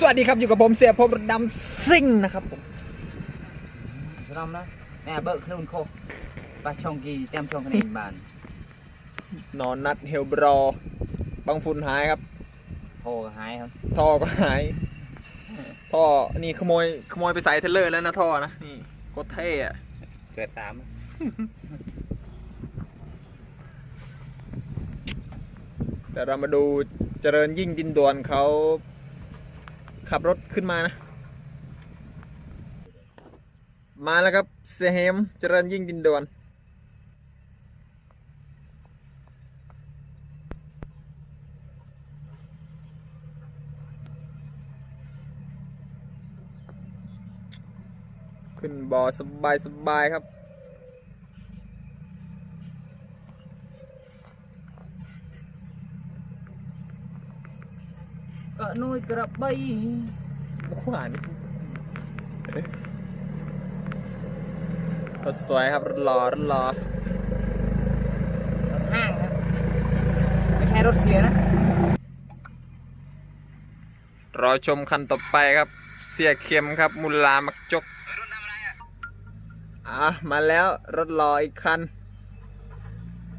สวัสดีครับอยู่กับผมเสียพบรถดำซิ่งนะครับผม Xong đó Nè bợ khuôn khô Ba chong kỳ tem chong cái này bàn นอนนัดเฮลบรอบางฝุ่นหายครับ Thô cả hai không ท่อก็หาย ท่อนี่ขโมยขโมยไปใส่เทรลเลอร์แล้วนะท่อนะนี่โคตรเท่อะ Tuyệt tám แต่เรามาดูเจริญยิ่งดินด่วนเขา ขับรถขึ้นมานะ มาแล้วครับเซเฮมเจริญยิ่งดินดวนขึ้นบ่อสบายสบายครับ Cỡ nuôi cỡ bay เมื่อวานรถสวยครับรถหล่อรถหล่อ Hàng đó Mấy hai rốt xìa đó รอชมคันต่อไปครับ เสียเข็มครับ มุลลามักจกอะมาแล้วรถหล่ออีกคัน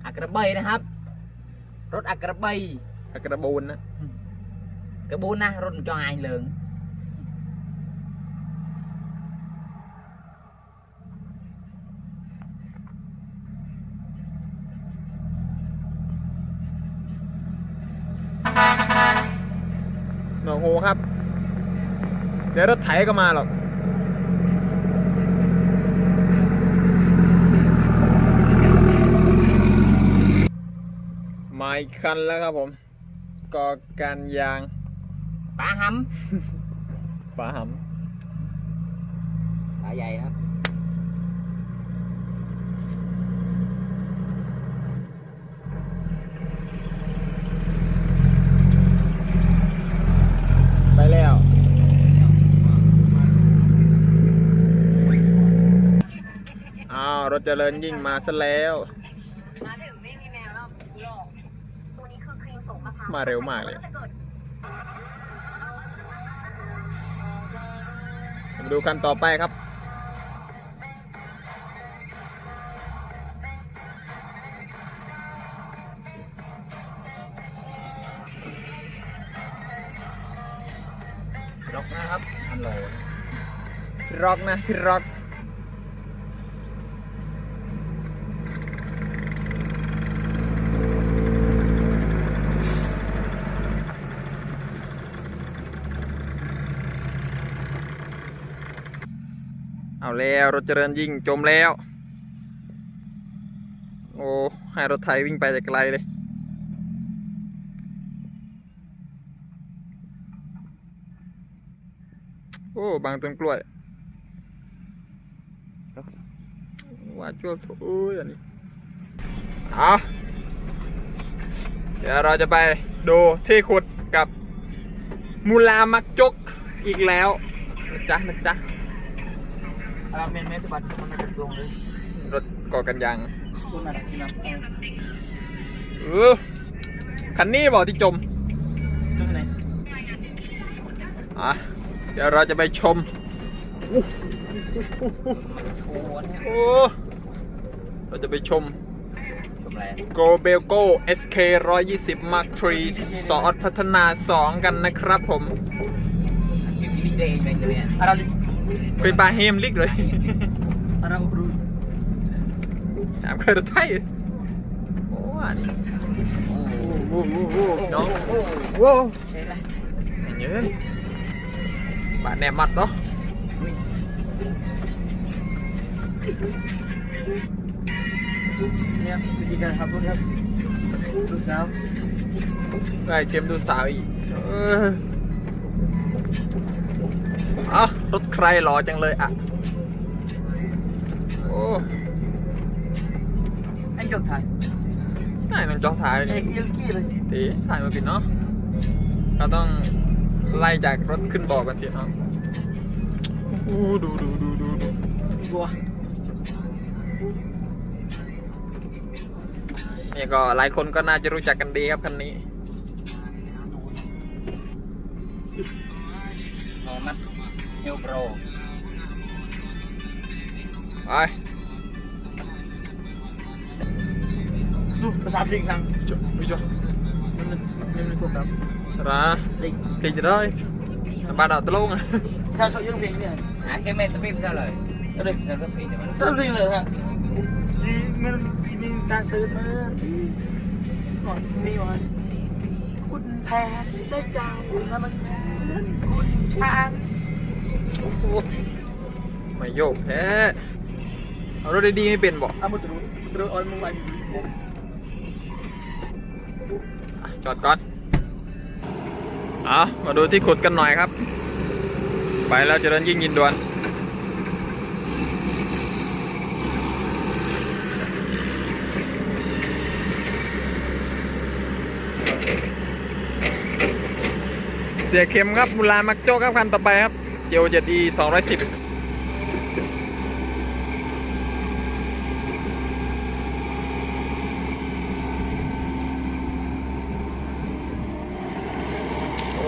À cỡ bay đó hấp Rốt à cỡ bay อักระบูนนะ Cái bốn á rốt cho anh lớn หนวกหูครับเดี๋ยวรถไถก็มาหรอก มาอีกคันแล้วครับผมก่อการยาง Bá hắm ปลาห Bá dày đó ำไปแล้ว อ้าวรถเจริญยิ่งมาซะแล้ว มาถึงไม่มีแมวแล้วหลอกตัวนี้คือครีมส่งมะพร้าวมาเร็วมากเลย น จะเกิดมาดูคันต่อไปครับ Rốt nó hấp Anh lồ พี่ร็อกนะพี่ร็อก เอาแล้วรถเจริญยิ่งจมแล้ว โอ้ให้รถไทยวิ่งไปแต่ไกลเลยโอ้บางต้นกล้วยว่าชั่วโอ้ยอันนี้เอาเดี๋ยวเราจะไปดูที่ขุดกับมูลามักจกอีกแล้วนะจ๊ะนะจ๊ะ À men mấy cái bạch Nó được luôn đi รถก่อกันยาง Tôi mà đặt đi nằm เออคันนี้บอกที่จม Cái này อะเดี๋ยวเราจะไปชม Ồ anh em โอ้เราจะไปชม Chụp lại Go b e l g o SK 120 Mark III ซอสพัฒนา 2 กันนะครับผม Cái gì đây này cho mẹ À đâu đi เป็นปลาเฮมลิกเลย À đâu bro ถามเคยรถไทยโอ้อันนี้โอ้โหโอ้โหโอ้โหน้องโว้ Xe lại อย่างเงี้ยบาดแนบมัดเนาะ Nha Chỉ cần học luôn không Lúc sao ไอ้เกมดูสาวอีกเออเอ้ารถใครหล่อจังเลยอะ โอ้ Anh chụp ถ่ายนายมันจอถ่ายเลย Ê นี่ yêu kia rồi ตีถ่ายมาผิดเนาะเราต้องไล่จากรถขึ้นบอกกันสิเนาะอู้ดูดูดูดูดู Gua นี่ก็หลายคนก็น่าจะรู้จักกันดีครับคันนี้ ម៉ាត់ញូប្រូអើយនោះប្រសាទលេងខាងចុះចុះខ្ញុំនឹងធ្វើតាមរ៉ាលេងលេងទៅហើយតែបាត់ដល់ដលងថាសុខយើងវិញនេះអាគេមិនទៅពីផ្សេងឡើយទៅផ្សេងទៅពីទៅផ្សេងលេងលើថាជីមិនពីនឹងការសើមើលមកនេះមក ป็นแต่มันชอบเพลงเลยฮะดีมันมีการซื้อมาก่อนมีวันคุณแพนได้เจ้าแล้วมันเหมือนคุณช้าง mày vô thế ở đó đi đi mới bền bỏ เอามุตรุมุตรุออยมึงวันจอดก่อนเอามาดูที่ขุดกันหน่อยครับ ไปแล้วจะเดินยิ่งยินดวน เสียเข็มครับมูลามักโจ้ครับคันต่อไปครับ เจลเจ็ดอีสองร้อยสิบ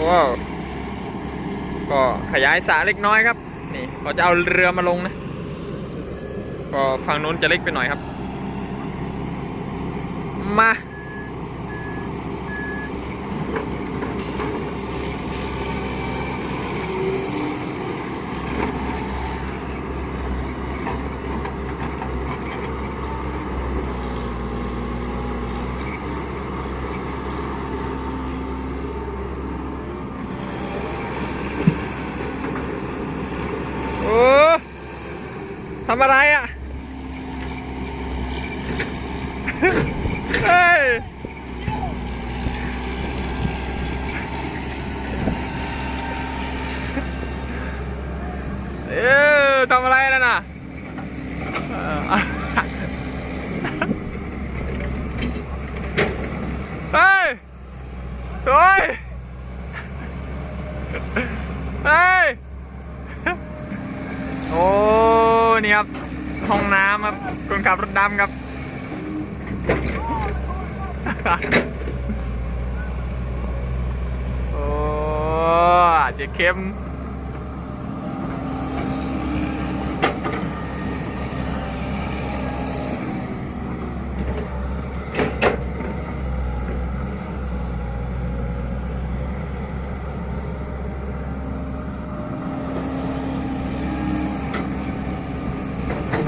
ว้าวก็ขยายสระเล็กน้อยครับ นี่เขาจะเอาเรือมาลงนะ ก็ฝั่งนู้นจะเล็กไปหน่อยครับ มา โอ้ ทำอะไรอะ เฮ้ย เอ๊ะทำอะไรนั่นน่ะเอ่อเฮ้ยเฮ้ยเฮ้ย โอ้ นี่ครับ ห้องน้ำครับคนขับรถดำครับ โอ้ เสียเข้ม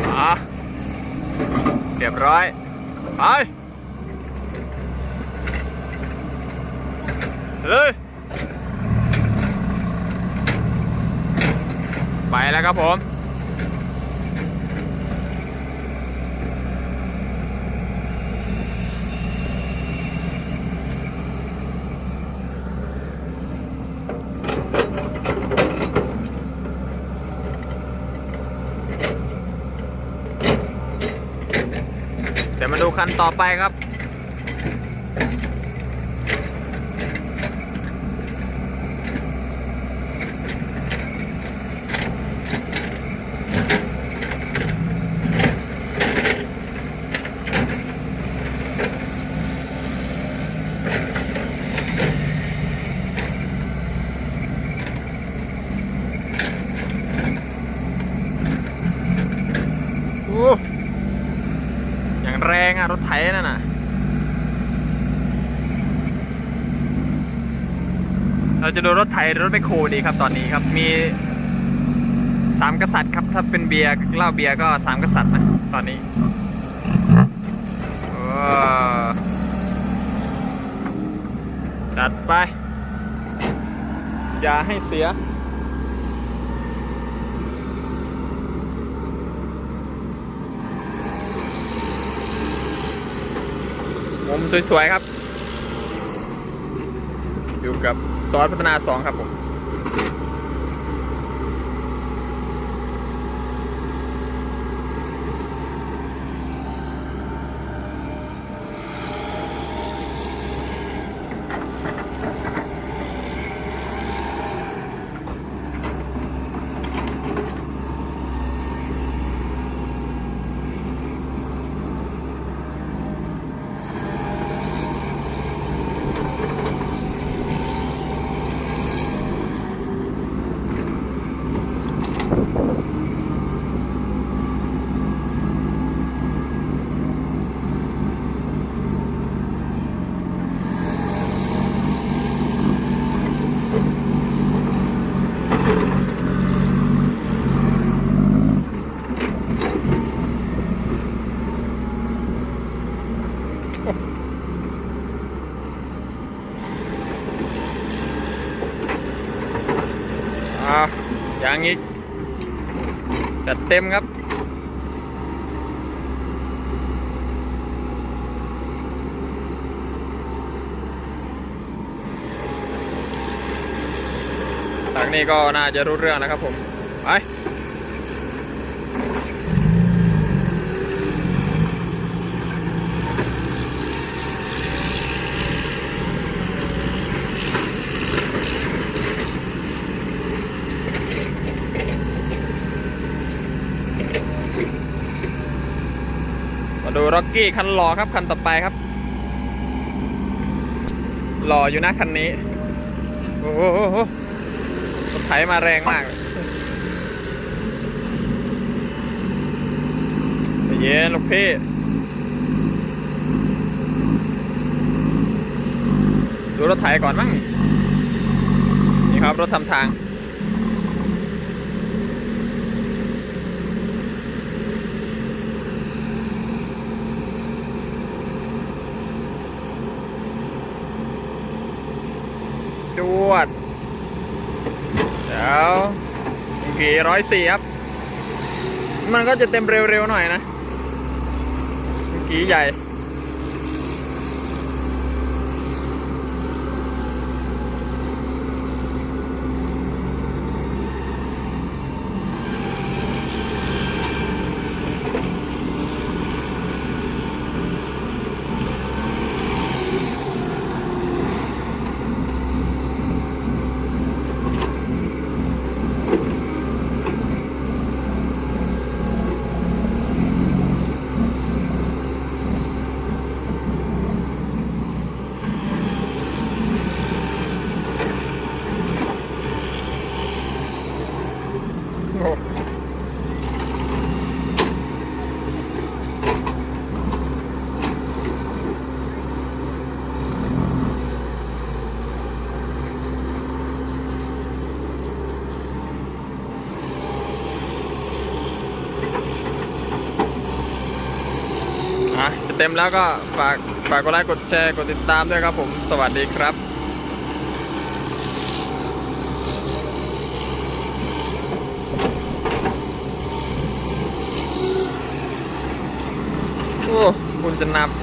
อะเรียบร้อยไปเลย ไปแล้วครับผมเดี๋ยวมาดูคันต่อไปครับ อย่างแรงอะรถไถนั่นน่ะ เราจะดูรถไถรถไมโครดีครับตอนนี้ครับ มีสามกษัตริย์ครับ ถ้าเป็นเบียร์เหล้าเบียร์ก็สามกษัตริย์นะตอนนี้จัดไป อย่าให้เสีย มุมสวยๆครับ อยู่กับซอสพัฒนา 2 ครับผม อ้ายางอีกจัดเต็มครับจางนี้ก็น่าจะรู้เรื่องนะครับผม ไป ร็อกกี้คันหล่อครับคันต่อไปครับ หล่ออยู่นะคันนี้ โอ้โหรถไถมาแรงมากเย็นลูกพี่ดูรถไถก่อนมั้งนี่ครับรถทำทาง จวดเดี๋ยวกี่ร้อยสี่ครับ มันก็จะเต็มเร็วๆหน่อยนะกี่ใหญ่ เต็มแล้วก็ฝากฝากกดไลค์กดแชร์กดติดตามด้วยครับผม สวัสดีครับ โอ้ คุ